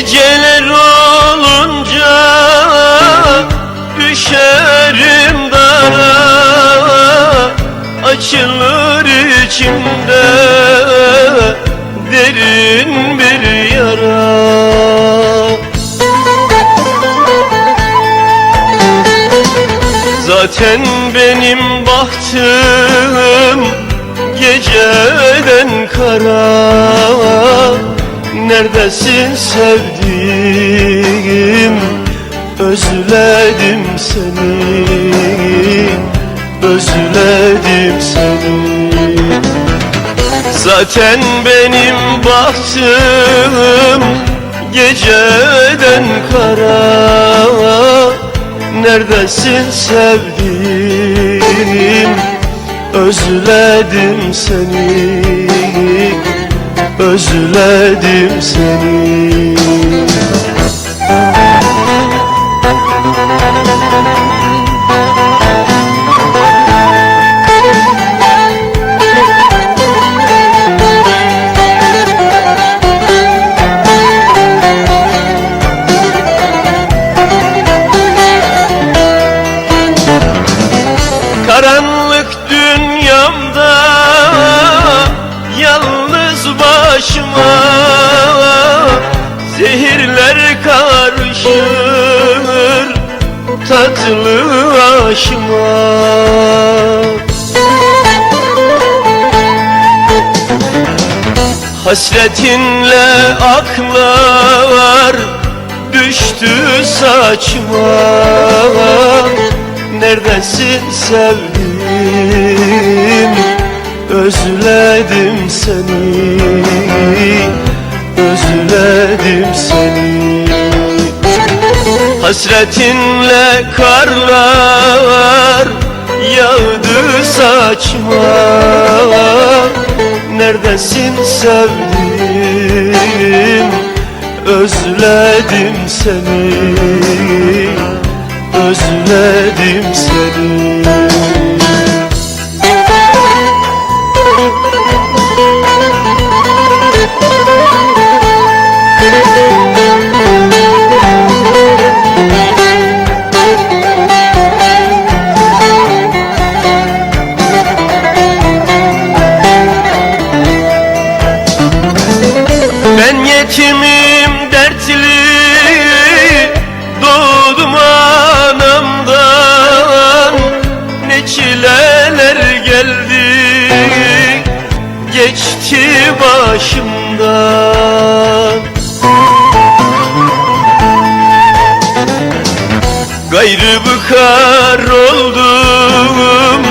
Geceler olunca düşerim dara Açılır içimde derin bir yara. Zaten benim bahtım geceden kara. Neredesin sevdiğim? Özledim seni. Özledim seni. Zaten benim bahtım geceden kara. Neredesin sevdiğim? Özledim seni Özledim seni Tatlı aşıma. Hasretinle aklar düştü saçma. Neredesin sevdim Özledim seni Özledim seni Hasretinle karlar yağdı saçma Neredesin sevdim Özledim seni Özledim seni Yetimim dertli? Doğdum anamdan. Ne çileler geldi? Geçti başımdan. Gayrı bıkar oldum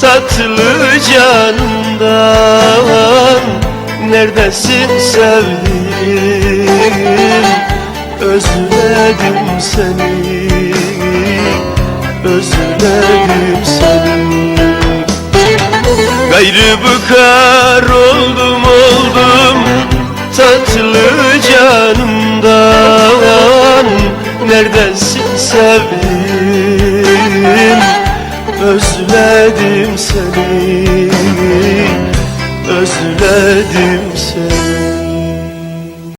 tatlı canımdan Neredesin sevdiğim Özledim seni Özledim seni. Gayrı bıkar oldum oldum Tatlı canımdan. Neredesin sevdiğim Özledim seni Özledim seni